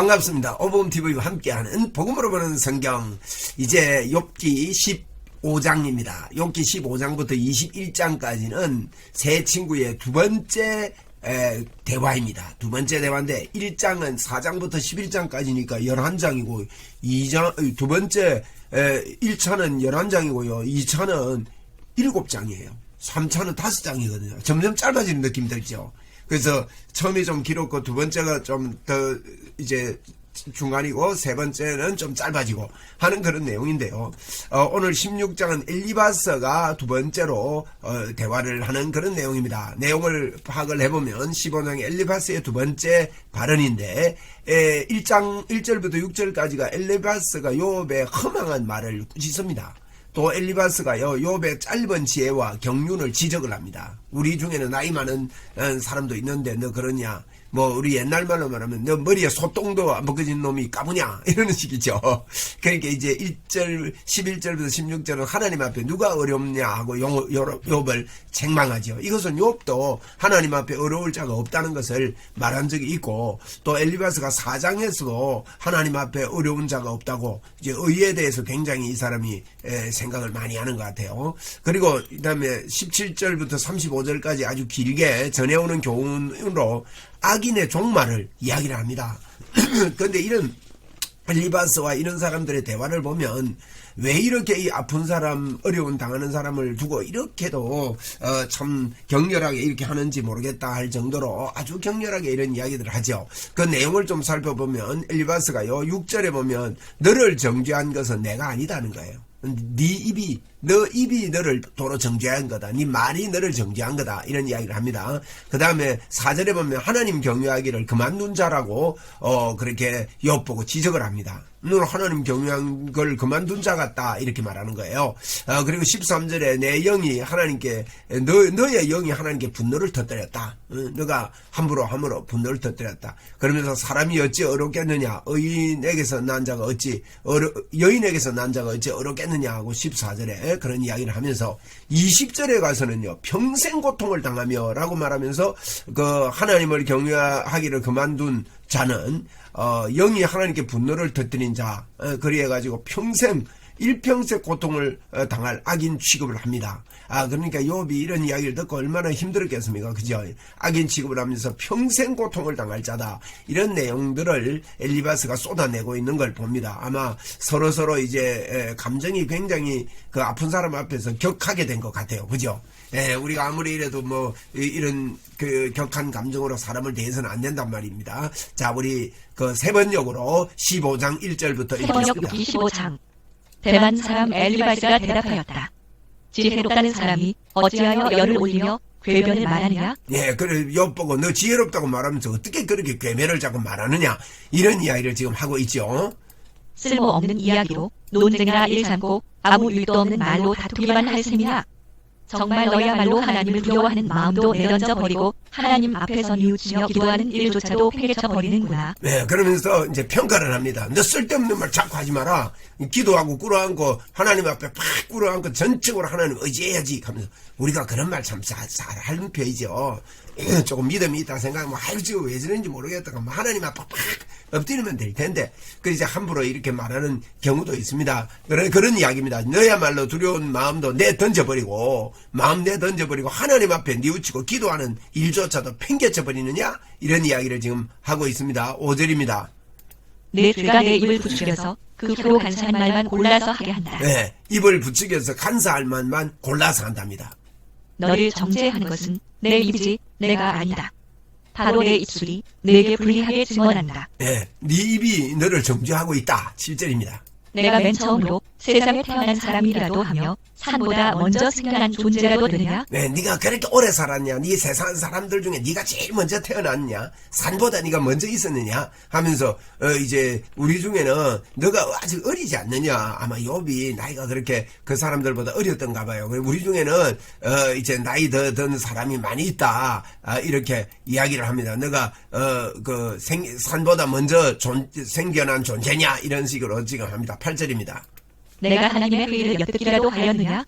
반갑습니다. 오범TV와 함께하는 복음으로 보는 성경 이제 욥기 15장입니다. 욥기 15장부터 21장까지는 세 친구의 두 번째 에, 대화입니다. 두 번째 대화인데 1장은 4장부터 11장까지니까 11장이고 2장 두 번째 에, 1차는 11장이고요. 2차는 7장이에요. 3차는 5장이거든요. 점점 짧아지는 느낌 들죠. 그래서 처음이 좀 길었고 두 번째가 좀 더 이제 중간이고 세 번째는 좀 짧아지고 하는 그런 내용인데요. 어, 오늘 16장은 엘리바스가 두 번째로 어, 대화를 하는 그런 내용입니다. 내용을 파악을 해보면 15장의 엘리바스의 두 번째 발언인데 에, 1장 1절부터 6절까지가 엘리바스가 요업의 허망한 말을 꾸짖습니다. 또 엘리바스가요 욥의 짧은 지혜와 경륜을 지적을 합니다. 우리 중에는 나이 많은 어, 사람도 있는데 너 그러냐? 뭐 우리 옛날 말로 말하면 너 머리에 소똥도 안 벗겨진 놈이 까부냐 이러는 식이죠. 그러니까 이제 1절 11절부터 16절은 하나님 앞에 누가 어렵냐 하고 욥을 책망하죠. 이것은 욥도 하나님 앞에 어려울 자가 없다는 것을 말한 적이 있고 또 엘리바스가 4장에서도 하나님 앞에 어려운 자가 없다고 이제 의에 대해서 굉장히 이 사람이 에, 생각을 많이 하는 것 같아요. 그리고 그다음에 17절부터 35 절까지 아주 길게 전해오는 교훈으로 악인의 종말을 이야기를 합니다. 그런데 이런 엘리바스와 이런 사람들의 대화를 보면 왜 이렇게 이 아픈 사람, 어려운 당하는 사람을 두고 이렇게도 어, 참 격렬하게 이렇게 하는지 모르겠다 할 정도로 아주 격렬하게 이런 이야기들을 하죠. 그 내용을 좀 살펴보면 엘리바스가요 6절에 보면 너를 정죄한 것은 내가 아니다는 거예요. 네 입이 너 입이 너를 도로 정죄한 거다. 네 말이 너를 정죄한 거다. 이런 이야기를 합니다. 그 다음에 사절에 보면 하나님 경외하기를 그만둔 자라고 어 그렇게 엿보고 지적을 합니다. 너는 하나님 경외한 걸 그만둔 자 같다 이렇게 말하는 거예요. 어, 그리고 13절에 내 영이 하나님께 너 너의 영이 하나님께 분노를 터뜨렸다. 어, 너가 함부로 함부로 분노를 터뜨렸다. 그러면서 사람이 어찌 어렵겠느냐? 의인에게서 난 자가 어찌 어려, 여인에게서 난 자가 어찌 어렵겠느냐 하고 14절에 그런 이야기를 하면서 20절에 가서는요 평생 고통을 당하며라고 말하면서 그 하나님을 경외하기를 그만둔 자는 어, 영이 하나님께 분노를 터뜨린 자 어, 그리해 가지고 평생 일평생 고통을 어, 당할 악인 취급을 합니다. 아 그러니까 욥이 이런 이야기를 듣고 얼마나 힘들었겠습니까? 그죠? 악인 취급을 하면서 평생 고통을 당할 자다. 이런 내용들을 엘리바스가 쏟아내고 있는 걸 봅니다. 아마 서로 서로 이제 에, 감정이 굉장히 그 아픈 사람 앞에서 격하게 된 것 같아요. 그죠? 예, 우리가 아무리 이래도 뭐 이- 이런 그 격한 감정으로 사람을 대해서는 안 된단 말입니다. 자, 우리 그 세 번역으로 15장 1절부터 번역 읽겠습니다. 25장 대만 사람 엘리바스가 대답하였다. 지혜롭다는 사람이 어찌하여 열을 올리며 궤변을 말하느냐? 예, 그래 엿보고 너 지혜롭다고 말하면서 어떻게 그렇게 괴멸을 자꾸 말하느냐 이런 이야기를 지금 하고 있죠. 쓸모없는 이야기로 논쟁이나 일삼고 아무 일도 없는 말로 다투기만 할 셈이나 정말 너야말로 하나님을 두려워하는 마음도 내던져 버리고 하나님 앞에서 뉘우치며 기도하는 일조차도 폐개쳐 버리는구나. 네, 그러면서 이제 평가를 합니다. 너 쓸데없는 말 자꾸 하지 마라. 기도하고 꿇어앉고 하나님 앞에 팍 꿇어앉고 전적으로 하나님 의지해야지 하면서 우리가 그런 말 참 잘 하는 편이죠. 조금 믿음이 있다 생각하면 아이고 지금 왜 저런지 모르겠다 하면 하나님 앞에 팍 엎드리면 될 텐데 그 이제 함부로 이렇게 말하는 경우도 있습니다. 그런 그런 이야기입니다. 너야말로 두려운 마음도 내 던져버리고 마음 내 던져버리고 하나님 앞에 뉘우치고 기도하는 일조차도 팽개쳐 버리느냐 이런 이야기를 지금 하고 있습니다. 5절입니다. 내 죄가 내 입을 부추겨서 그 혀로 간사한 말만 골라서 하게 한다. 네, 입을 부추겨서 간사할 만만 골라서 한답니다. 너를 정죄하는 것은 내 입이지 내가 아니다. 바로 내 입술이 내게 불리하게 증언한다. 네, 네 입이 너를 정죄하고 있다. 7절입니다. 내가 맨 처음으로 세상에 태어난 사람이라도 하며 산보다 먼저 생겨난 존재라도 되느냐? 네, 네가 그렇게 오래 살았냐? 네 세상 사람들 중에 네가 제일 먼저 태어났냐? 산보다 네가 먼저 있었느냐? 하면서 어, 이제 우리 중에는 너가 아직 어리지 않느냐? 아마 욥이 나이가 그렇게 그 사람들보다 어렸던가 봐요. 우리 중에는 어, 이제 나이 더 든 사람이 많이 있다. 아, 이렇게 이야기를 합니다. 너가 어, 그 생, 산보다 먼저 존, 생겨난 존재냐? 이런 식으로 지금 합니다. 8절입니다. 내가 하나님의 회의를 엿듣기라도 하였느냐?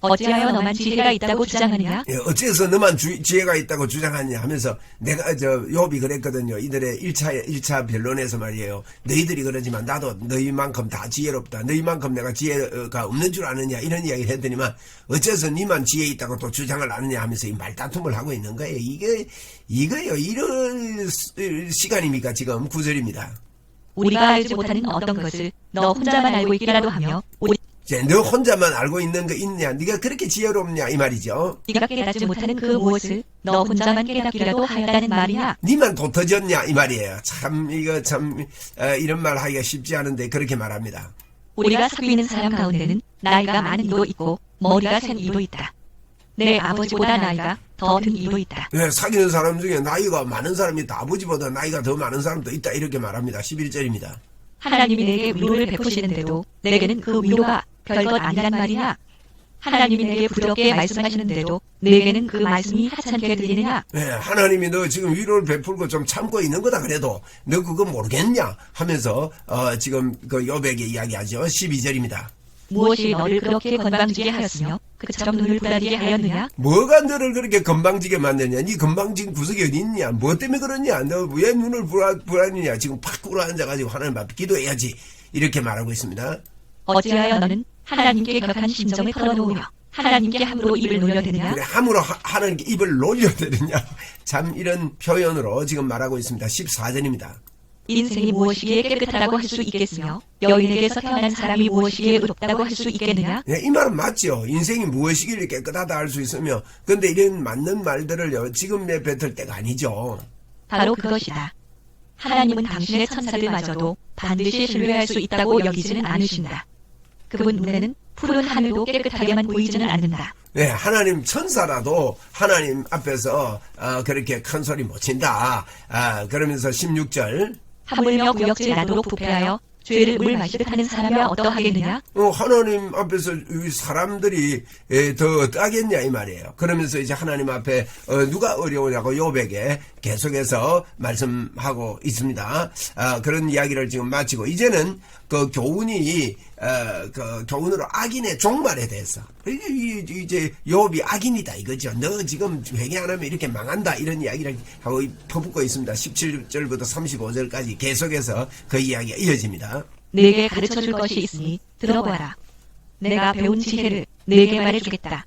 어찌하여 너만 지혜가 있다고 주장하느냐? 예, 어째서 너만 주- 지혜가 있다고 주장하냐 하면서 내가 저 욥이 그랬거든요. 이들의 1차 1차 변론에서 말이에요. 너희들이 그러지만 나도 너희만큼 다 지혜롭다. 너희만큼 내가 지혜가 없는 줄 아느냐 이런 이야기를 했더니만 어째서 니만 지혜 있다고 또 주장을 하느냐 하면서 이 말다툼을 하고 있는 거예요. 이게 이거요. 이런 시- 시간입니까 지금 구절입니다. 우리가 알지 못하는 어떤 것을 너 혼자만 알고 있기라도 하며 우리 이제 너 혼자만 알고 있는 거 있냐? 네가 그렇게 지혜롭냐 이 말이죠. 네가 깨닫지 못하는 그 무엇을 너 혼자만 깨닫기라도 하였다는 말이냐? 니만 도터졌냐 이 말이에요. 참 이거 참 어, 이런 말 하기가 쉽지 않은데 그렇게 말합니다. 우리가 사귀는 사람 가운데는 나이가 많은 이도 있고 머리가 센 이도 있다. 내 아버지보다 나이가 더 든 이도 있다. 예, 사귀는 사람 중에 나이가 많은 사람이 있다. 아버지보다 나이가 더 많은 사람도 있다. 이렇게 말합니다. 11절입니다. 하나님이 내게 위로를 베푸시는데도 내게는 그 위로가 별것 아니란 말이냐? 하나님이 내게 부드럽게 말씀하시는데도 내게는 그 말씀이 하찮게 들리느냐? 예, 하나님이 너 지금 위로를 베풀고 좀 참고 있는 거다 그래도 너 그거 모르겠냐 하면서 어, 지금 그 요백의 이야기하죠. 12절입니다. 무엇이 너를 그렇게 건방지게 하였으며 그처럼 눈을 부라리게 하였느냐? 뭐가 너를 그렇게 건방지게 만드냐? 네 건방진 구석이 어디 있냐? 뭐 때문에 그러냐? 너 왜 눈을 불안, 불안이냐? 지금 팍 꿇어앉아가지고 하나님 앞에 기도해야지. 이렇게 말하고 있습니다. 어찌하여 너는 하나님께 격한 심정을 털어놓으며 하나님께 함부로 입을 놀려대느냐? 그래, 함으로 하, 하나님께 입을 놀려대느냐? 참 이런 표현으로 지금 말하고 있습니다. 14절입니다. 인생이 무엇이기에 깨끗하다고 할 수 있겠으며 여인에게서 태어난 사람이 무엇이기에 의롭다고 할 수 있겠느냐? 예, 이 말은 맞죠. 인생이 무엇이길래 깨끗하다 할 수 있으며, 근데 이런 맞는 말들을요, 지금 내뱉을 때가 아니죠. 바로 그것이다. 하나님은 당신의 천사들마저도 반드시 신뢰할 수 있다고 여기지는 않으신다. 그분 눈에는 푸른 하늘도 깨끗하게만 보이지는 않는다. 네, 하나님 천사라도 하나님 앞에서 어, 그렇게 큰 소리 못 친다. 아, 그러면서 16절 하물며 구역질 나도록 부패하여 죄를 물 마시듯 하는 사람이야 어떠하겠느냐? 어, 하나님 앞에서 이 사람들이 에, 더 어떠하겠냐 이 말이에요. 그러면서 이제 하나님 앞에 어, 누가 어려우냐고 요백에 계속해서 말씀하고 있습니다. 아, 그런 이야기를 지금 마치고 이제는 그 교훈이 어, 그 교훈으로 악인의 종말에 대해서 이- 이제 욥이 악인이다 이거죠. 너 지금 회개 안 하면 이렇게 망한다 이런 이야기를 하고 퍼붓고 있습니다. 17절부터 35절까지 계속해서 그 이야기가 이어집니다. 내게 가르쳐 줄 것이 있으니 들어보아라. 내가 배운 지혜를 내게 말해주겠다.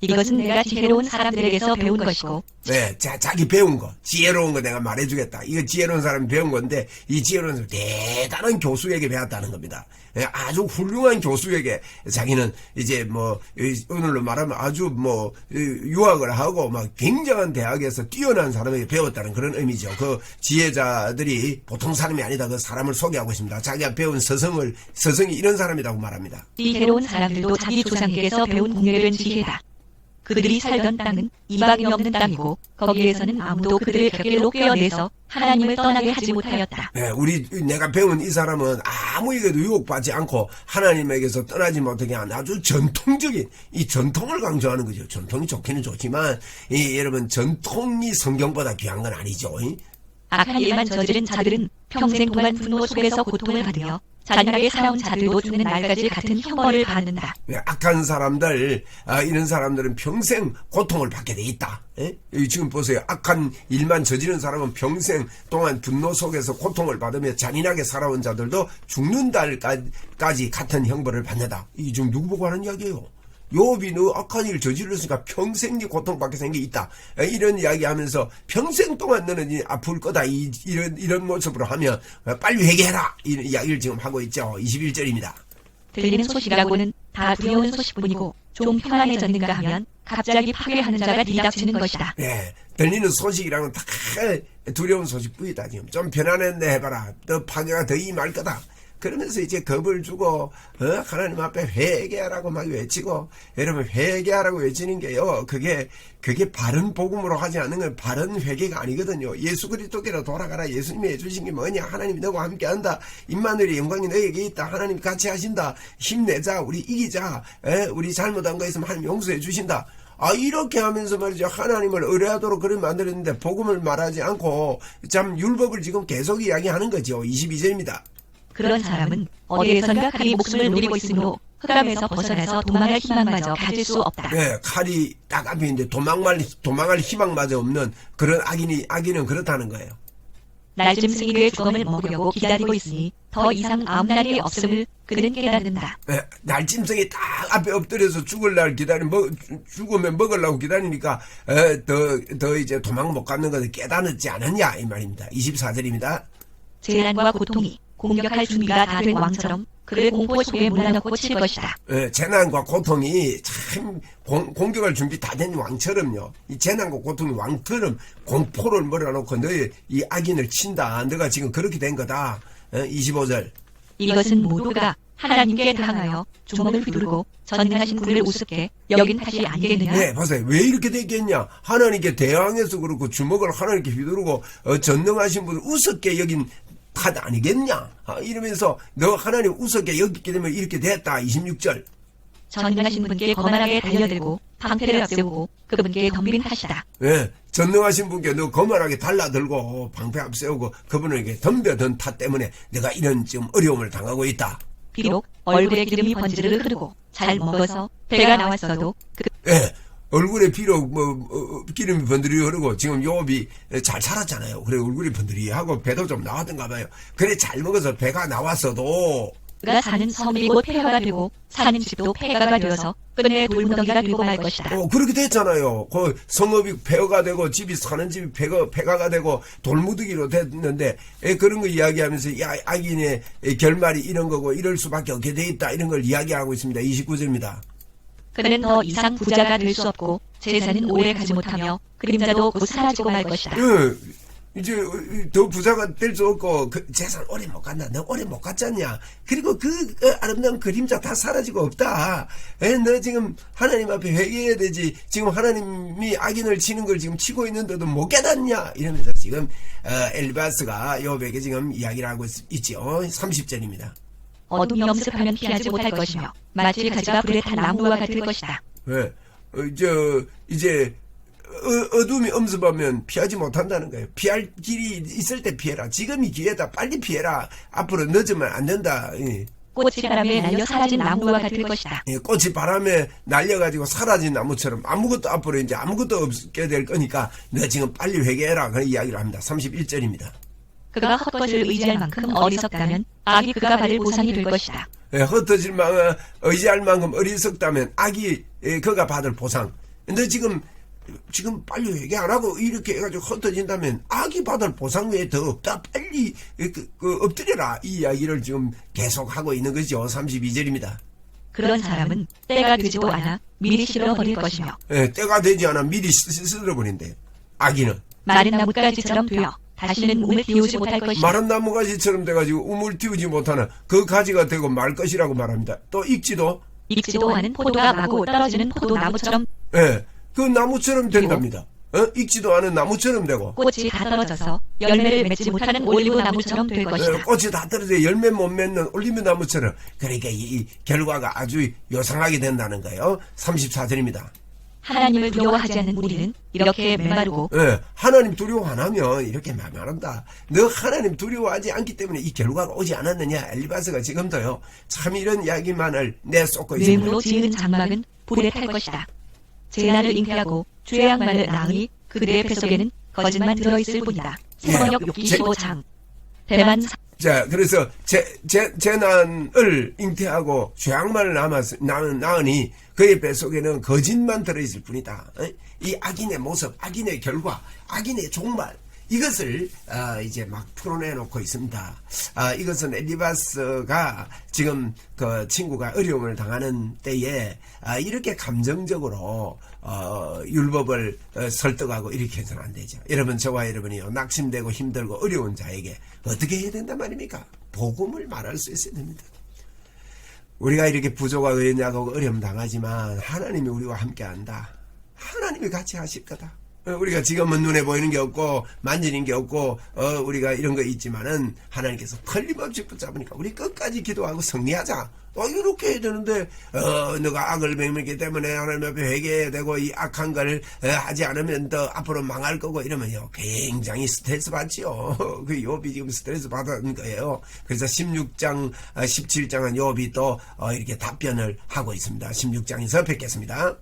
이것은 내가 지혜로운 사람들에게서 배운 것이고 네, 자, 자기 배운 거, 지혜로운 거 내가 말해주겠다. 이거 지혜로운 사람이 배운 건데, 이 지혜로운 사람 대단한 교수에게 배웠다는 겁니다. 예, 아주 훌륭한 교수에게 자기는 이제 뭐, 이- 오늘로 말하면 아주 뭐, 이, 유학을 하고 막 굉장한 대학에서 뛰어난 사람에게 배웠다는 그런 의미죠. 그 지혜자들이 보통 사람이 아니다. 그 사람을 소개하고 있습니다. 자기가 배운 서성을, 서성이 이런 사람이라고 말합니다. 지혜로운 사람들도 자기 조상에게서 배운 공유된 지혜다. 그들이 살던 땅은 이방이 없는 땅이고 거기에서는 아무도 그들을 곁길로 꿰어내서 하나님을 떠나게 하지 못하였다. 예, 우리 내가 배운 이 사람은 아무 얘기도 유혹받지 않고 하나님에게서 떠나지 못하게 한 아주 전통적인 이 전통을 강조하는 거죠. 전통이 좋기는 좋지만 이 여러분 전통이 성경보다 귀한 건 아니죠. 이? 악한 일만 저지른 자들은 평생 동안 분노 속에서 고통을 받으며 잔인하게 살아온 자들도 죽는 날까지 같은 형벌을 받는다. 예, 악한 사람들 아, 이런 사람들은 평생 고통을 받게 돼 있다. 예? 이 지금 보세요. 악한 일만 저지른 사람은 평생 동안 분노 속에서 고통을 받으며 잔인하게 살아온 자들도 죽는 날까지 같은 형벌을 받는다. 이 지금 누구 보고 하는 이야기예요? 요비 너 악한 일 저질렀으니까 평생 네 고통받게 생겨 있다. 에, 이런 이야기 하면서 평생 동안 너는 이 아플 거다. 이, 이런, 이런 모습으로 하면 어, 빨리 회개해라. 이런 이야기를 지금 하고 있죠. 21절입니다. 들리는 소식이라고는 다 두려운 소식뿐이고 좀 평안해졌는가 하면 갑자기 파괴하는 자가 뒤닥치는 것이다. 예, 들리는 소식이랑은 다 두려운 소식뿐이다. 지금 좀 편안했네 해봐라. 너 파괴가 더 임할 거다. 그러면서 이제 겁을 주고 어? 하나님 앞에 회개하라고 막 외치고 여러분 회개하라고 외치는 게요. 그게 그게 바른 복음으로 하지 않는 건 바른 회개가 아니거든요. 예수 그리스도께로 돌아가라. 예수님이 해주신 게 뭐냐? 하나님이 너와 함께한다. 임마누엘의 영광이 너에게 있다. 하나님 같이 하신다. 힘내자. 우리 이기자. 에? 우리 잘못한 거 있으면 하나님 용서해 주신다. 아 이렇게 하면서 말이죠 하나님을 의뢰하도록 그를 만들었는데 복음을 말하지 않고 참 율법을 지금 계속 이야기하는 거죠 22절입니다 그런 사람은 어디에선가 그리 목숨을 노리고 있으므로 흑암에서 벗어나서 도망할 희망마저 가질 수 없다. 예, 칼이 딱 앞에 있는데 도망갈 도망할 희망마저 없는 그런 악인이 악인은 그렇다는 거예요. 날짐승이 그의 죽음을 먹으려고 기다리고 있으니 더 이상 아무 날이 없음을 그는 깨닫는다. 예, 날짐승이 딱 앞에 엎드려서 죽을 날 기다리 먹 죽으면 먹으려고 기다리니까 더더 이제 도망 못 가는 것을 깨닫지 않았냐 이 말입니다. 24절입니다. 재난과 고통이 공격할 준비가 다 된 왕처럼 그를 공포 속에 몰아넣고 칠 것이다. 예, 재난과 고통이 참 공, 공격할 준비 다 된 왕처럼요. 이 재난과 고통이 왕처럼 공포를 몰아놓고 너의 이 악인을 친다. 너가 지금 그렇게 된 거다. 어, 25절. 이것은 모두가 하나님께 당하여 주먹을 휘두르고 전능하신 그를 우습게 여긴 탓이 아니겠느냐? 네, 보세요. 왜 이렇게 됐겠냐? 하나님께 대항해서 그렇고 주먹을 하나님께 휘두르고 어, 전능하신 분을 우습게 여긴 탓 아니겠냐? 아, 이러면서 너 하나님 우습게 여기게 되면 이렇게 됐다. 26절. 전능하신 분께 거만하게 달려들고 방패를 앞세우고 그분께 덤비는 탓이다. 예, 전능하신 분께 너 거만하게 달라들고 방패 앞세우고 그분에게 덤벼든 탓 때문에 내가 이런 지금 어려움을 당하고 있다. 비록 얼굴에 기름이 번지르르 흐르고 잘 먹어서 배가 나왔어도 그 예, 얼굴에 비록 뭐 어, 어, 기름이 번들이 흐르고 지금 요업이 잘 살았잖아요. 그래 얼굴이 번들이하고 배도 좀 나왔던가 봐요. 그래 잘 먹어서 배가 나왔어도 그가 사는 섬이 곧 폐허가 되고 사는 집도 폐허가 되어서 끝내 돌무더기가 되고 말 것이다. 어, 그렇게 됐잖아요. 그 성읍이 폐허가 되고 집이 사는 집이 폐허, 폐가가 되고 돌무더기로 됐는데 에, 그런 거 이야기하면서 야 악인의 에, 결말이 이런 거고 이럴 수밖에 없게 돼 있다 이런 걸 이야기하고 있습니다. 29절입니다. 그는 더 이상 부자가 될 수 없고 재산은 오래 가지 못하며 그림자도 곧 사라지고 말 것이다. 예, 이제 어, 더 부자가 될 수 없고 그 재산 오래 못 간다. 너 오래 못 갔잖냐. 그리고 그 어, 아름다운 그림자 다 사라지고 없다. 에, 너 지금 하나님 앞에 회개해야 되지. 지금 하나님이 악인을 치는 걸 지금 치고 있는데도 못 깨닫냐. 이러면서 지금 어, 엘바스가 요백에 지금 이야기를 하고 있, 있지요. 30절입니다. 어둠이 엄습하면 피하지 못할 것이며 마치 가지가 불에 탄 나무와 같을 것이다. 예, 어, 저 이제 어, 어둠이 엄습하면 피하지 못한다는 거예요. 피할 길이 있을 때 피해라. 지금이 기회다. 빨리 피해라. 앞으로 늦으면 안 된다. 예. 꽃이 바람에 날려 사라진 나무와 같을 것이다. 예, 꽃이 바람에 날려가지고 사라진 나무처럼 아무것도 앞으로 이제 아무것도 없게 될 거니까 너 지금 빨리 회개해라. 그런 이야기를 합니다. 31절입니다. 그가 헛것을 의지할 만큼 어리석다면 악이 그가 받을 보상이 될 것이다. 예, 흩어질 만큼 의지할 만큼 어리석다면 악이 예, 그가 받을 보상. 근데 지금 지금 빨리 회개 안 하고 이렇게 해가지고 흩어진다면 악이 받을 보상 외에 더 없다. 빨리 그, 그 엎드려라. 이 이야기를 지금 계속 하고 있는 거죠. 32절입니다. 그런 사람은 때가 되지도 않아 미리 실어버릴 것이며 예, 때가 되지 않아 미리 쓰러버린대. 악인은. 마른 나뭇가지처럼 되어 다시는 몸을 비우지 못할 것이다. 마른 나무가지처럼 돼가지고 우물 띄우지 못하는 그 가지가 되고 말 것이라고 말합니다. 또 익지도 익지도 않은 포도가 마고 떨어지는 포도나무처럼 예, 그 나무처럼 된답니다. 어? 익지도 않은 나무처럼 되고 꽃이 다 떨어져서 열매를 맺지 못하는 올리브 나무처럼 될 예, 것이다. 꽃이 다 떨어져 열매 못 맺는 올리브 나무처럼 그러니까 이, 이 결과가 아주 요상하게 된다는 거예요. 34절입니다. 하나님을 두려워하지 않는 우리는 이렇게 메마르고 예, 하나님 두려워 안 하면 이렇게 말한다. 너 하나님 두려워하지 않기 때문에 이 결과가 오지 않았느냐. 엘리바스가 지금도요. 참 이런 이야기만을 내쏟고 있습니다. 뇌물로 지은 장막은 불에 탈 것이다. 재난을 잉태하고 죄악만을 낳으니 그들의 뱃속에는 거짓만 들어있을 뿐이다. 예. 세번역 65장 대만 사- 자, 그래서 재, 재, 재난을 잉태하고 죄악만을 남았, 낳은, 낳으니 그의 뱃속에는 거짓만 들어있을 뿐이다. 어? 이 악인의 모습, 악인의 결과, 악인의 종말, 이것을 아, 이제 막 풀어내놓고 있습니다. 아, 이것은 엘리바스가 지금 그 친구가 어려움을 당하는 때에 아, 이렇게 감정적으로 어, 율법을 어, 설득하고 이렇게 해서는 안 되죠. 여러분 저와 여러분이요 낙심되고 힘들고 어려운 자에게 어떻게 해야 된단 말입니까? 복음을 말할 수 있어야 됩니다. 우리가 이렇게 부족하고 연약하고 어려움 당하지만 하나님이 우리와 함께한다. 하나님이 같이 하실 거다. 어, 우리가 지금은 눈에 보이는 게 없고 만지는 게 없고 어, 우리가 이런 거 있지만은 하나님께서 틀림없이 붙잡으니까 우리 끝까지 기도하고 승리하자. 어, 이렇게 해야 되는데 어, 너가 악을 맹물기 때문에 하나님 앞에 회개해야 되고 이 악한 걸 어, 하지 않으면 더 앞으로 망할 거고 이러면요 굉장히 스트레스 받지요. 그 욥이 지금 스트레스 받은 거예요. 그래서 16장, 어, 17장은 욥이 또 어, 이렇게 답변을 하고 있습니다. 16장에서 뵙겠습니다.